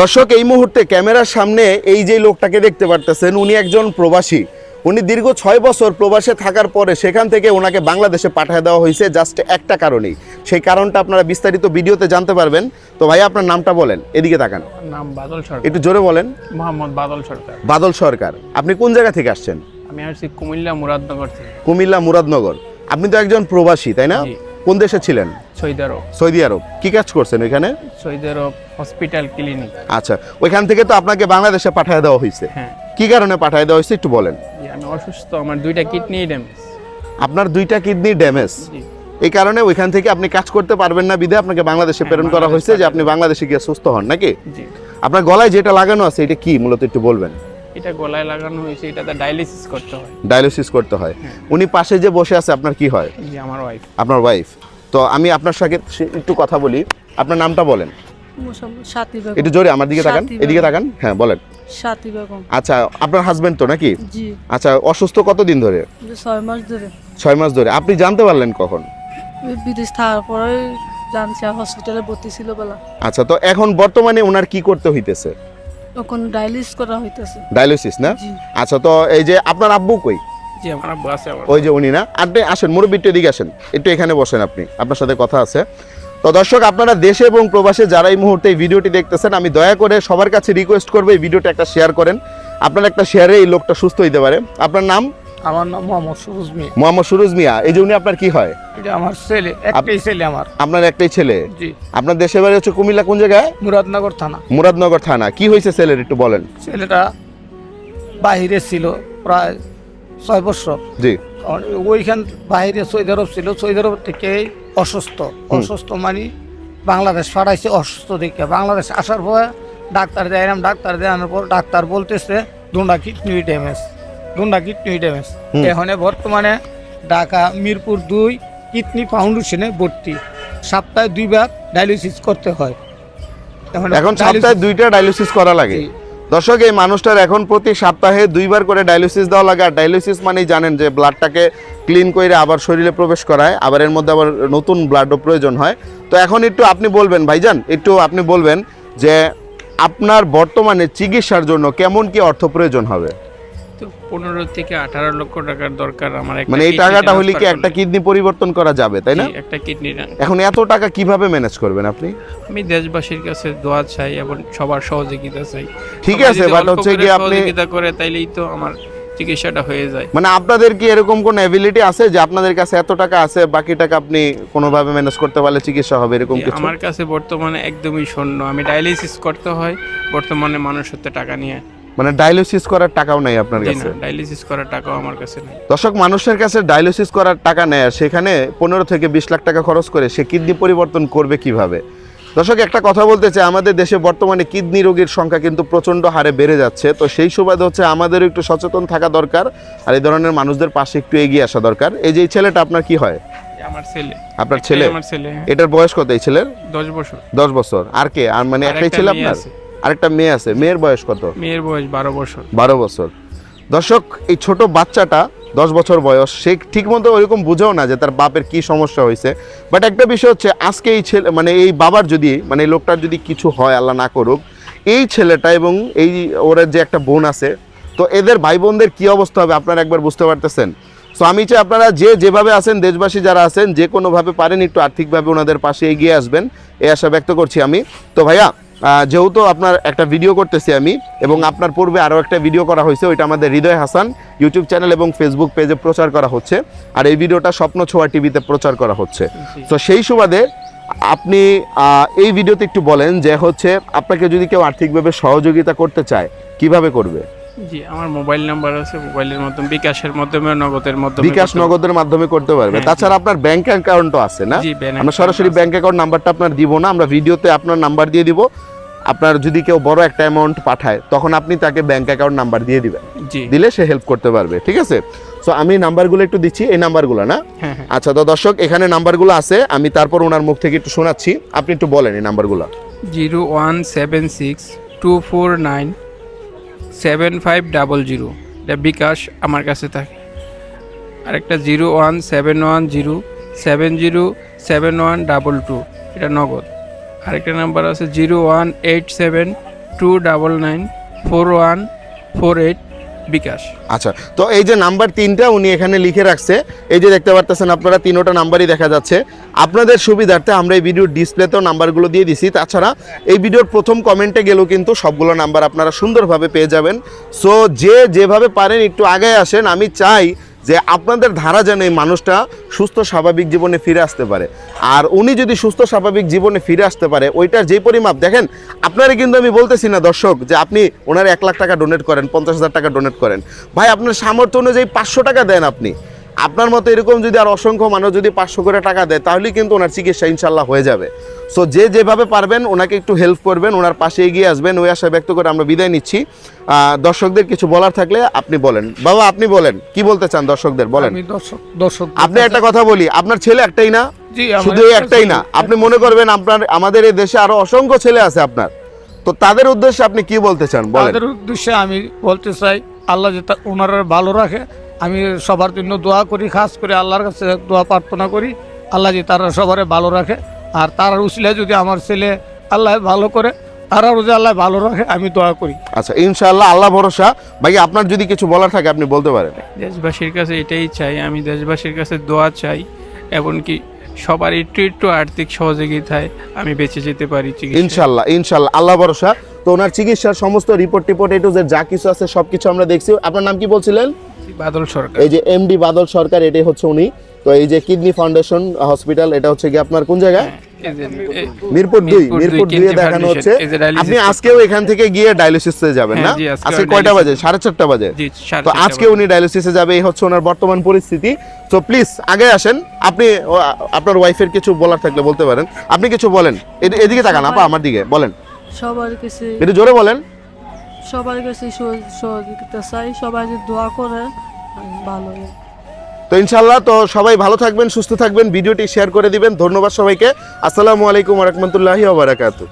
দর্শক এই মুহূর্তে ক্যামেরার সামনে এই যে লোকটাকে দেখতে পারতেছেন উনি একজন প্রবাসী। উনি দীর্ঘ ছয় বছর প্রবাসে থাকার পরে সেখান থেকে ওনাকে বাংলাদেশে পাঠিয়ে দেওয়া হয়েছে জাস্ট একটা কারণেই। সেই কারণটা আপনারা বিস্তারিত ভিডিওতে জানতে পারবেন। তো ভাই আপনার নামটা বলেন এদিকে তাকান। নাম বাদল সরকার। একটু জোরে বলেন। মোহাম্মদ বাদল সরকার। বাদল সরকার আপনি কোন জায়গা থেকে আসছেন? আমি আসছি কুমিল্লা মুরাদনগর থেকে। কুমিল্লা মুরাদনগর। আপনি তো একজন প্রবাসী তাই না। কোন দেশে ছিলেন? Saudi Arab. Saudi Arab. কি কাজ করছেন ওইখানে সৌদি আরব হসপিটাল ক্লিনিক। আচ্ছা ওইখান থেকে তো আপনাকে বাংলাদেশে পাঠিয়ে দেওয়া হয়েছে। হ্যাঁ। কি কারণে পাঠিয়ে দেওয়া হয়েছে একটু বলেন। আমি অসুস্থ আমার দুইটা কিডনি ড্যামেজ আপনার দুইটা কিডনি ড্যামেজ এই কারণে ওইখান থেকে আপনি কাজ করতে পারবেন না বিধে আপনাকে বাংলাদেশে হ্যাঁ, প্রেরণ করা হয়েছে যে আপনি বাংলাদেশে গিয়ে সুস্থ হন নাকি? জি। আপনার গলায় যেটা লাগানো আছে এটা কি মূলত একটু বলবেন? এটা গলায় লাগানো হয়েছে এটাতে ডায়ালিসিস করতে হয়। ডায়ালিসিস করতে হয়। হ্যাঁ। উনি পাশে যে বসে আছে আপনার কি হয়? জি আমার ওয়াইফ আপনার ওয়াইফ তো আমি আপনার সাথে একটু কথা বলি। আপনার নামটা বলেন। একটু জোরে আমার দিকে তাকান। এদিকে তাকান। হ্যাঁ বলেন। আচ্ছা আপনার হাজবেন্ড তো নাকি? আচ্ছা অসুস্থ কতদিন ধরে? ছয় মাস ধরে। ছয় মাস ধরে। আপনি জানতে পারলেন কখন? বিদেশ থাকার পরে জানছি হসপিটালে ভর্তি ছিল বেলা। আচ্ছা তো এখন বর্তমানে ওনার কি করতে হইতেছে? তখন ডায়ালিস করা হইতাছে। ডায়ালিসিস না? আচ্ছা তো এই যে আপনার আব্বু কই? জি আমার আব্বু আছে আমার ওই যে উনি না? আপনি আসেন মুরব্বী একটু এদিকে আসেন। একটু এখানে বসেন আপনি আপনার সাথে কথা আছে। তো দর্শক আপনারা দেশে এবং প্রবাসে যারা এই মুহূর্তে এই ভিডিওটি দেখতেছেন আমি দয়া করে সবার কাছে রিকোয়েস্ট করব এই ভিডিওটা একটা শেয়ার করেন। আপনারা একটা শেয়ারে এই লোকটা সুস্থ হইতে পারে। আপনার নাম? আমার নাম মোহাম্মদ সুরুজ মিয়া। মোহাম্মদ সুরুজ মিয়া এই যে উনি আপনার কি হয়? এটা আমার ছেলে একটাই ছেলে আমার। আপনার একটাই ছেলে? জি। আপনার দেশের বাড়ি হচ্ছে কুমিল্লা কোন জায়গায়? মুরাদনগর থানা। মুরাদনগর থানা। কি হয়েছে ছেলের একটু বলেন। ছেলেটা বাহিরে ছিল প্রায় ছয় বছর। জি। ওইখান বাহিরে সৌদি আরব ছিল সৌদি আরব থেকে অসুস্থ। অসুস্থ মানে বাংলাদেশ ফাটাইছে অসুস্থ দেখে। বাংলাদেশ আসার পর ডাক্তার দেয়লাম ডাক্তার দেওয়ানোর পর ডাক্তার বলতেছে দুন্ডা কিডনি ড্যামেজ দুন্ডা কিডনি ড্যামেজ। এখানে বর্তমানে ঢাকা মিরপুর দুই কিডনি ফাউন্ডেশনে ভর্তি। সপ্তাহে দুইবার ডায়ালিসিস করতে হয়। এখন সপ্তাহে দুইটা ডায়ালিসিস করা লাগে। দর্শক এই মানুষটার এখন প্রতি সপ্তাহে দুইবার করে ডায়ালিসিস দেওয়া লাগে। আর ডায়ালিসিস মানেই জানেন যে ব্লাডটাকে ক্লিন করে আবার শরীরে প্রবেশ করায়। আবার এর মধ্যে আবার নতুন ব্লাডও প্রয়োজন হয়। তো এখন একটু আপনি বলবেন ভাইজান একটু আপনি বলবেন যে আপনার বর্তমানে চিকিৎসার জন্য কেমন কি অর্থ প্রয়োজন হবে? তো পনেরো থেকে আঠারো লক্ষ টাকার দরকার আমার মানে এই টাকাটা হলে কি একটা কিডনি পরিবর্তন করা যাবে তাই না? একটা কিডনি এখন এত টাকা কীভাবে ম্যানেজ করবেন আপনি? আমি দেশবাসীর কাছে দোয়া চাই এবং সবার সহযোগিতা চাই। ঠিক আছে বাট হচ্ছে কি আপনি সহযোগিতা করে তাইলেই তো আমার চিকিৎসাটা হয়ে যায়। মানে আপনাদের কি এরকম কোন অ্যাবিলিটি আছে যে আপনাদের কাছে এত টাকা আছে বাকি টাকা আপনি কোনোভাবে ম্যানেজ করতে পারলে চিকিৎসা হবে এরকম কিছু? আমার কাছে বর্তমানে একদমই শূন্য। আমি ডায়ালিসিস করতে হয় বর্তমানে মানুষ হতে টাকা নিয়ে মানে ডায়ালিসিস করার টাকাও নাই আপনার কাছে? ডায়ালিসিস করার টাকাও আমার কাছে নেই। দর্শক মানুষের কাছে ডায়ালিসিস করার টাকা নেয় আর সেখানে পনেরো থেকে বিশ লাখ টাকা খরচ করে সে কিডনি পরিবর্তন করবে কীভাবে? দর্শক একটা কথা বলতে চাই আমাদের দেশে বর্তমানে কিডনি রোগীর সংখ্যা কিন্তু প্রচণ্ড হারে বেড়ে যাচ্ছে। তো সেই সুবাদে হচ্ছে আমাদেরও একটু সচেতন থাকা দরকার আর এই ধরনের মানুষদের পাশে একটু এগিয়ে আসা দরকার। এই যে ছেলেটা আপনার কি হয়? আমার ছেলে। আপনার ছেলে? আমার ছেলে হ্যাঁ, এটার বয়স কত এই ছেলের? দশ বছর। দশ বছর। আর কে? আর মানে একটাই ছেলে আপনার। আরেকটা মেয়ে আছে। মেয়ের বয়স কত? মেয়ের বয়স বারো বছর। বারো বছর। দর্শক এই ছোট বাচ্চাটা দশ বছর বয়স সে ঠিক ঠিকমতো ওইরকম বুঝেও না যে তার বাপের কি সমস্যা হয়েছে। বাট একটা বিষয় হচ্ছে আজকে এই ছেলে মানে এই বাবার যদি মানে লোকটার যদি কিছু হয় আল্লাহ না করুক এই ছেলেটা এবং এই ওর যে একটা বোন আছে তো এদের ভাই বোনদের কী অবস্থা হবে আপনারা একবার বুঝতে পারতেছেন? সো আমি চাই আপনারা যে যেভাবে আছেন দেশবাসী যারা আছেন যে কোনোভাবে পারেন একটু আর্থিকভাবে ওনাদের পাশে এগিয়ে আসবেন এই আশা ব্যক্ত করছি আমি। তো ভাইয়া যেহেতু আপনার একটা ভিডিও করতেছি আমি এবং আপনার পূর্বে আরও একটা ভিডিও করা হয়েছে ওইটা আমাদের হৃদয় হাসান ইউটিউব চ্যানেল এবং ফেসবুক পেজে প্রচার করা হচ্ছে। আর এই ভিডিওটা স্বপ্ন ছোঁয়া টিভিতে প্রচার করা হচ্ছে। তো সেই সুবাদে আপনি এই ভিডিওতে একটু বলেন যে হচ্ছে আপনাকে যদি কেউ আর্থিকভাবে সহযোগিতা করতে চায় কীভাবে করবে? জি আমার মোবাইল নাম্বার আছে মোবাইলের মাধ্যমে বিকাশের মাধ্যমে নগদের মাধ্যমে বিকাশ নগদের মাধ্যমে করতে পারবে। হ্যাঁ, তাছাড়া আপনার ব্যাংক অ্যাকাউন্টও আছে না? আমরা সরাসরি ব্যাংক অ্যাকাউন্ট নাম্বারটা আপনার দিব না আমরা ভিডিওতে আপনার নাম্বার দিয়ে দিব। আপনার যদি কেউ বড় একটা অ্যামাউন্ট পাঠায় তখন আপনি তাকে ব্যাংক অ্যাকাউন্ট নাম্বার দিয়ে দিবেন। জি। দিলে সে হেল্প করতে পারবে ঠিক আছে? সো আমি নাম্বারগুলো একটু দিচ্ছি এই নাম্বারগুলো না? হ্যাঁ হ্যাঁ। আচ্ছা তো দর্শক এখানে নাম্বারগুলো আছে আমি তারপর ওনার মুখ থেকে একটু শোনাচ্ছি। আপনি একটু বলেন এই নাম্বারগুলো zero one seven six two four nine seven five double zero. এটা বিকাশ আমার কাছে থাকে। আরেকটা zero one seven one zero seven zero seven one double two. এটা নগদ। আরেকটা নাম্বার আছে zero one eight seven two double nine four one four eight bKash. আচ্ছা তো এই যে নাম্বার তিনটা উনি এখানে লিখে রাখছে, এই যে দেখতে পারতেছেন আপনারা তিনোটা নাম্বারই দেখা যাচ্ছে। আপনাদের সুবিধার্থে আমরা এই ভিডিওর ডিসপ্লেতেও নাম্বারগুলো দিয়ে দিছি। তাছাড়া এই ভিডিওর প্রথম কমেন্টে গেলেও কিন্তু সবগুলো নাম্বার আপনারা সুন্দরভাবে পেয়ে যাবেন। সো যে যেভাবে পারেন, একটু আগে আসেন। আমি চাই যে আপনাদের ধারা যেন এই মানুষটা সুস্থ, স্বাভাবিক জীবনে ফিরে আসতে পারে। আর উনি যদি সুস্থ, স্বাভাবিক জীবনে ফিরে আসতে পারে, ওইটার যে পরিমাপ, দেখেন, আপনারা কিন্তু আমি বলতেছি না, দর্শক, যে আপনি ওনার এক লাখ টাকা ডোনেট করেন, পঞ্চাশ হাজার টাকা ডোনেট করেন। ভাই, আপনার সামর্থ্য অনুযায়ী পাঁচশো টাকা দেন আপনি। আপনার মতো এরকম যদি আর অসংখ্য মানুষ যদি পাঁচশো করে টাকা দেয় তাহলেই কিন্তু ওনার চিকিৎসা ইনশাল্লাহ হয়ে যাবে। সো যে যেভাবে পারবেন ওনাকে একটু হেল্প করবেন ওনার পাশে এগিয়ে আসবেন। ওই আশা ব্যক্ত করে আমরা বিদায় নিচ্ছি। দর্শকদের কিছু বলার থাকলে আপনি বলেন। বাবা আপনি বলেন কি বলতে চান দর্শকদের? বলেন। দর্শক আপনি একটা কথা বলি আপনার ছেলে একটাই না? শুধু একটাই না। আপনি মনে করবেন আপনার আমাদের এই দেশে আরও অসংখ্য ছেলে আছে আপনার। তো তাদের উদ্দেশ্যে আপনি কি বলতে চান? বলেন। তাদের উদ্দেশ্যে আমি বলতে চাই আল্লাহ যে ওনারা ভালো রাখে আমি সবার জন্য দোয়া করি খাস করে আল্লাহর কাছে দোয়া প্রার্থনা করি। আল্লাহ যে তারা সবারে ভালো রাখে আর তার উসিলে যদি আমার ছেলে আল্লাহ ভালো করে তারাও যে আল্লাহ ভালো রাখে আমি দোয়া করি। আচ্ছা ইনশাআল্লাহ আল্লাহ ভরসা। ভাই আপনার যদি কিছু বলার থাকে আপনি বলতে পারেন। দেশবাসীর কাছে এটাই চাই আমি দেশবাসীর কাছে দোয়া চাই এমনকি সবার একটু একটু আর্থিক সহযোগিতায় আমি বেঁচে যেতে পারি ইনশাল্লাহ ইনশাল্লাহ আল্লাহ ভরসা। তো ওনার চিকিৎসার সমস্ত রিপোর্ট টিপোর্ট এটু যে যা কিছু আছে সবকিছু আমরা দেখছি। আপনার নাম কি বলছিলেন? বাদল সরকার। এই যে এমডি বাদল সরকার এটাই হচ্ছে উনি। তো এই যে কিডনি ফাউন্ডেশন হসপিটাল এটা হচ্ছে কি আপনার কোন জায়গায়? এই যে- এ- মিরপুর দুই। মিরপুর দুই দেখানো হচ্ছে। আপনি আজকেও এখান থেকে গিয়ে ডায়ালিসিসে যাবেন না? হ্যাঁ, আজকে আজকে কয়টা বাজে? সাড়ে চারটা বাজে। তো আজকে। উনি ডায়ালিসিসে যাবে এই হচ্ছে ওনার বর্তমান পরিস্থিতি। তো প্লিজ আগে আসেন। আপনি আপনার ওয়াইফের কিছু বলার থাকলে বলতে পারেন। আপনি কিছু বলেন। এদি- এদিকে তাকান আপা আমার দিকে বলেন। সবার কাছে একটু জোরে বলেন। সবার কাছে সহ- সহযোগিতা চাই, সবাই দোয়া করে, ভালো। তো ইনশাল্লাহ তো সবাই ভালো থাকবেন, সুস্থ থাকবেন, ভিডিওটি শেয়ার করে দিবেন। ধন্যবাদ সবাইকে। আসসালামু আলাইকুম রহমতুল্লাহি ওবারাকাতু